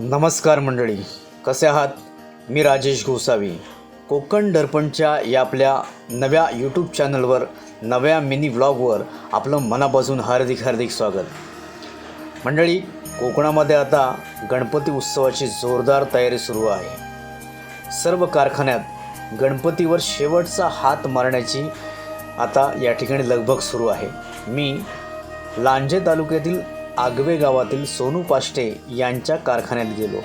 नमस्कार मंडळी कसे आहात? मी राजेश गोसावी. कोकण दर्पणच्या या आपल्या नव्या यूट्यूब चॅनलवर नव्या मिनी व्लॉगवर आपलं मनापासून हार्दिक हार्दिक स्वागत. मंडळी कोकणामध्ये आता गणपती उत्सवाची जोरदार तयारी सुरू आहे. सर्व कारखान्यात गणपतीवर शेवटचा हात मारण्याची आता या ठिकाणी लगबग सुरू आहे. मी लांजे तालुक्यातील आगवे गावातील सोनू पाष्टे यांच्या कारखान्यात गेलो.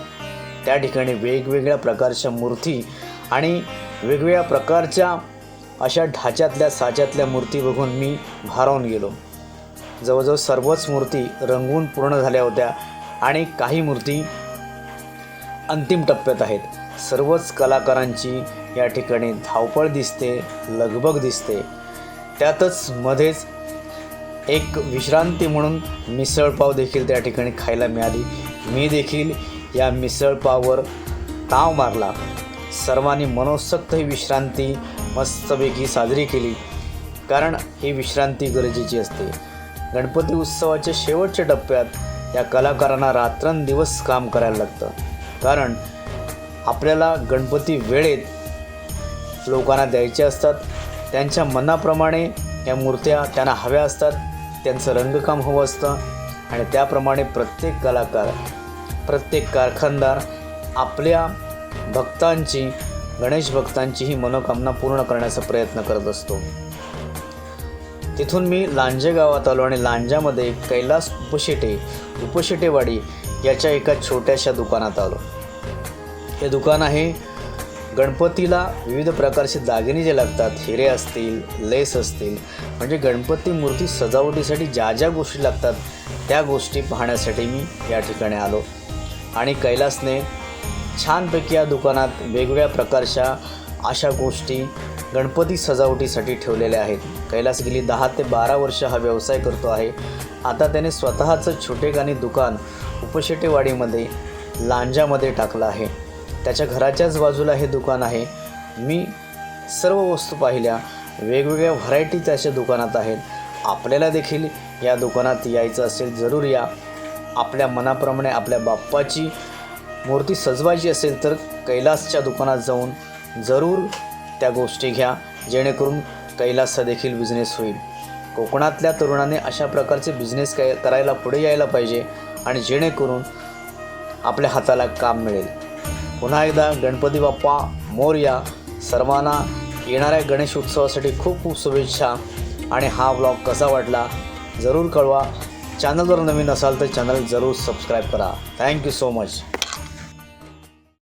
त्या ठिकाणी वेगवेगळ्या प्रकारच्या मूर्ती आणि वेगवेगळ्या प्रकारच्या अशा ढाच्यातल्या साच्यातल्या मूर्ती बघून मी भारावून गेलो. जवळजवळ सर्वच मूर्ती रंगवून पूर्ण झाल्या होत्या आणि काही मूर्ती अंतिम टप्प्यात आहेत. सर्वच कलाकारांची या ठिकाणी धावपळ दिसते लगबग दिसते. त्यातच मध्येच एक विश्रांती म्हणून मिसळपाव देखील त्या ठिकाणी खायला मिळाली. मी देखील या मिसळपाववर ताव मारला. सर्वांनी मनोसक्त ही विश्रांती मस्तपैकी साजरी केली. कारण ही विश्रांती गरजेची असते. गणपती उत्सवाच्या शेवटच्या टप्प्यात या कलाकारांना रात्रंदिवस काम करायला लागतं. कारण आपल्याला गणपती वेळेत लोकांना द्यायचे असतात. त्यांच्या मनाप्रमाणे या मूर्त्या त्यांना हव्या असतात. त्यांचं रंगकाम हवं असतं. आणि त्याप्रमाणे प्रत्येक कलाकार प्रत्येक कारखानदार आपल्या भक्तांची गणेश भक्तांची ही मनोकामना पूर्ण करण्याचा प्रयत्न करत असतो. तिथून मी लांजे गावात आलो आणि लांजामध्ये कैलास उपशेटे उपशेटेवाडी याच्या एका छोट्याशा दुकानात आलो. हे दुकान आहे गणपतीला विविध प्रकारचे दागिने जे लागतात हिरे असतील लेस असतील म्हणजे गणपती मूर्ती सजावटीसाठी ज्या ज्या गोष्टी लागतात त्या गोष्टी पाहण्यासाठी मी या ठिकाणी आलो. आणि कैलासने छानपैकी या दुकानात वेगवेगळ्या प्रकारच्या अशा गोष्टी गणपती सजावटीसाठी ठेवलेल्या आहेत. कैलास गेली दहा ते बारा वर्ष हा व्यवसाय करतो आहे. आता त्याने स्वतःचं छोटेखानी दुकान उपशेटेवाडीमध्ये लांजामध्ये टाकलं आहे. त्याच्या घराच्याच बाजूला हे दुकान आहे. मी सर्व वस्तू पाहिल्या. वेगवेगळ्या व्हरायटी त्याच्या दुकानात आहेत. आपल्याला देखील या दुकानात यायचं असेल जरूर या. आपल्या मनाप्रमाणे आपल्या बाप्पाची मूर्ती सजवायची असेल तर कैलासच्या दुकानात जाऊन जरूर त्या गोष्टी घ्या. जेणेकरून कैलासचा देखील बिझनेस होईल. कोकणातल्या तरुणाने अशा प्रकारचे बिझनेस काय करायला पुढे यायला पाहिजे आणि जेणेकरून आपल्या हाताला काम मिळेल. पुन्हा एकदा गणपती बाप्पा मोरया सर्वांना येणाऱ्या गणेश उत्सवासाठी खूप खूप शुभेच्छा. आणि हा ब्लॉग कसा वाटला जरूर कळवा. चॅनल जर नवीन असाल तर चॅनल जरूर सबस्क्राईब करा. Thank you so much